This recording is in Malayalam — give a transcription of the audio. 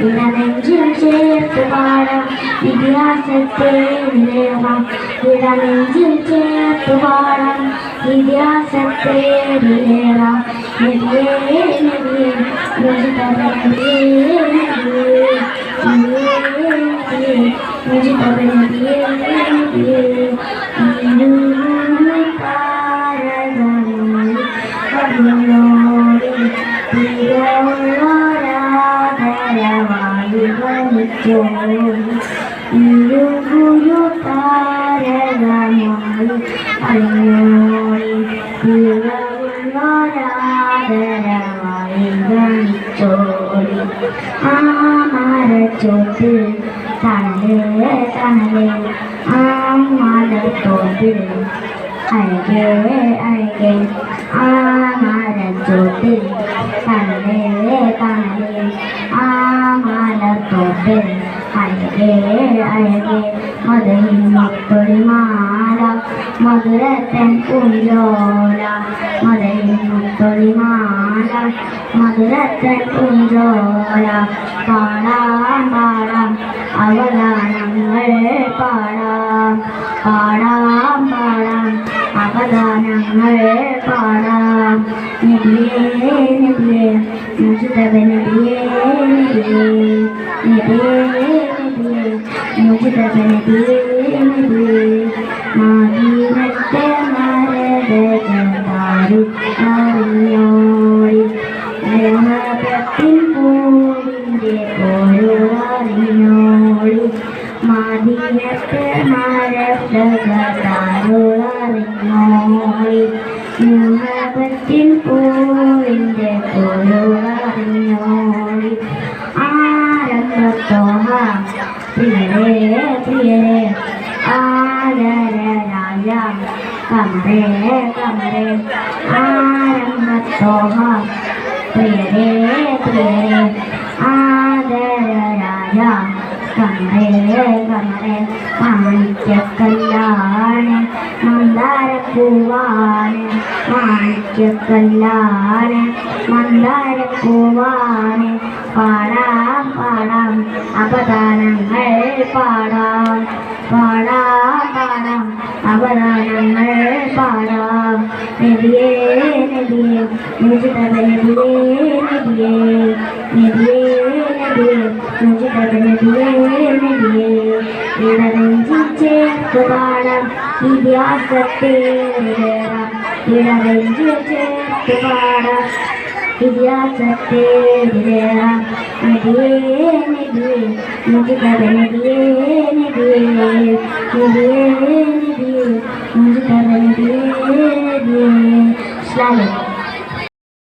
ഇടനെഞ്ചിൽ ചേർത്ത് പാടാം ഇതിഹാസത്തെ നിലയാം ഇടനെഞ്ചിൽ ചേർത്ത് പാടാം ഇതിഹാസത്തെ നിലയാം നബിയേ നബിയേ വനിച്ചോടി ഇരുഗുരു താരകമായി അറിഞ്ഞോടി തിരുവോരാധരവായി വനിച്ചോടി ആ മരച്ചോട്ട് തണലേ തണലേ ആ മലത്തോട്ട് അഴകേ അഴകേ ആ മരച്ചോട്ട് തണലേ തണലേ ആ മലത്തോട്ട് അഴകേ അഴകേ മധുരിൻ മുത്തൊടി മാല മധുരത്തൻ പൂഞ്ചോല മധുരിൻ മുത്തൊടി മാല മധുരത്തൻ പൂഞ്ചോല പാടാം പാടാം അവദാനങ്ങൾ പാടാം. പാടാം പാടാം അവദാനങ്ങൾ പാടാം. നബിയേ നബിയേ മുജിതബ നബിയേ നബിയേ മാദീനത്തെ മരതകതാരു അറിഞ്ഞോടി ഗ്രഹത്തിൻ പൂവിന്റെ ഓരോ അറിഞ്ഞോളി മാദീനത്തെ മരതകതാരു അറിഞ്ഞോളി ഗ്രഹത്തിൻ ആരംഭത്തോഹ പ്രിയരേ പ്രിയരേ ആദരരായ കമരേ കമരേ ആരംഭത്തോഹ പ്രിയരേ പ്രിയരേ ആദരരായ മാണിക്കക്കല്ലാണ് മന്ദാരപ്പൂവാണ് മാണിക്കക്കല്ലാണ് മന്ദാരപ്പൂവാണ് പാടാം പാടാം അപദാനങ്ങൾ പാടാം. പാടാം പാടാം അവദാനങ്ങൾ പാടാം. നദിയേ നദിയേ നിജിത നദിയേ നദിയേ നദിയേ നടിയെ മുഴുകത നടിയെ നടിയെ ഇടനെഞ്ചിൽ ചേർത്ത് പാടാം ഇതിഹാസത്തെ നിലേറാം ഇടനെഞ്ചിൽ ചേർത്ത് പാടാം ഇതിഹാസത്തെ നിലേറാം നടിയേ നടിയെ മുഴുകത നടിയേ നടിയെ നടിയേ നടിയെ മുഴുകത നടിയേ നടിയെ ശ്ലാഘം